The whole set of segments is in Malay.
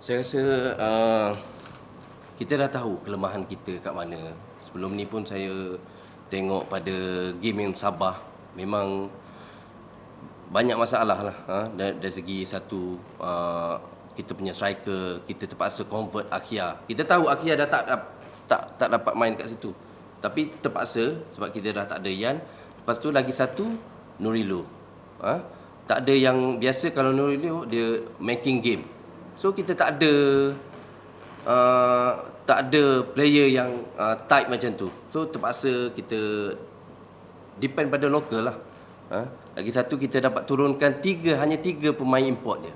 Saya rasa uh, kita dah tahu kelemahan kita kat mana. Sebelum ni pun saya tengok pada game yang Sabah memang banyak masalah lah ha? dari, dari segi satu uh, kita punya striker kita terpaksa convert Akia kita tahu Akia dah tak tak tak dapat main kat situ tapi terpaksa sebab kita dah tak ada Yan lepas tu lagi satu Nurilo ha? tak ada yang biasa kalau Nurilo dia making game so kita tak ada uh, tak ada player yang uh, tight macam tu so terpaksa kita depend pada lokal lah Ha? Lagi satu kita dapat turunkan tiga hanya tiga pemain import dia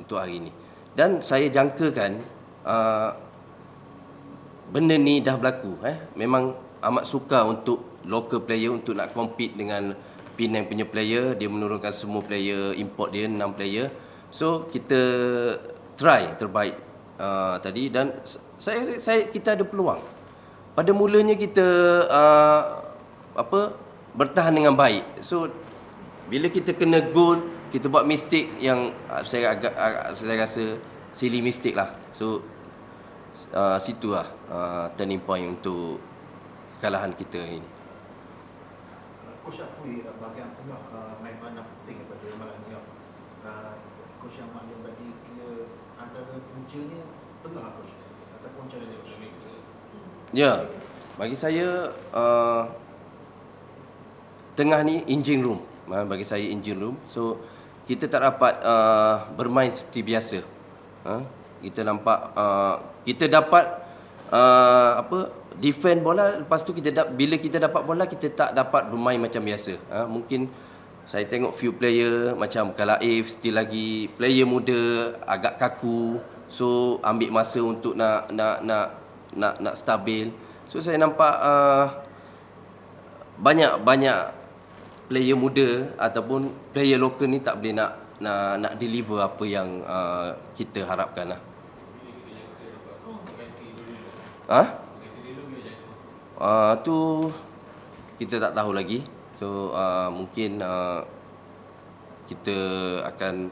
untuk hari ini. Dan saya jangkakan uh, benda ni dah berlaku. Eh? Memang amat suka untuk local player untuk nak compete dengan Penang punya player. Dia menurunkan semua player import dia, enam player. So kita try terbaik uh, tadi dan saya, saya kita ada peluang. Pada mulanya kita uh, apa bertahan dengan baik. So bila kita kena goal kita buat mistake yang uh, saya agak uh, saya rasa silly mistake lah so uh, situ lah uh, turning point untuk kekalahan kita ini Coach Apui bahagian tengah uh, main mana penting daripada malam ni uh, Coach yang maklum tadi kira antara puncanya Coach ataupun Coach Ya, bagi saya uh, tengah ni engine room uh, bagi saya engine room. So kita tak dapat uh, bermain seperti biasa. Uh, kita nampak uh, kita dapat uh, apa defend bola lepas tu kita dap, bila kita dapat bola kita tak dapat bermain macam biasa. Uh, mungkin saya tengok few player macam Kalaif still lagi player muda agak kaku so ambil masa untuk nak nak nak nak nak stabil. So saya nampak uh, banyak banyak player muda ataupun player lokal ni tak boleh nak nak, nak deliver apa yang uh, kita harapkan lah. Ha? Uh, tu kita tak tahu lagi. So uh, mungkin uh, kita akan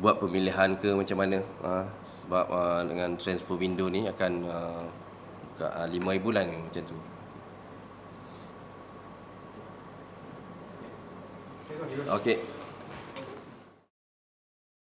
buat pemilihan ke macam mana uh, sebab uh, dengan transfer window ni akan uh, uh, 5 bulan macam tu. Okay.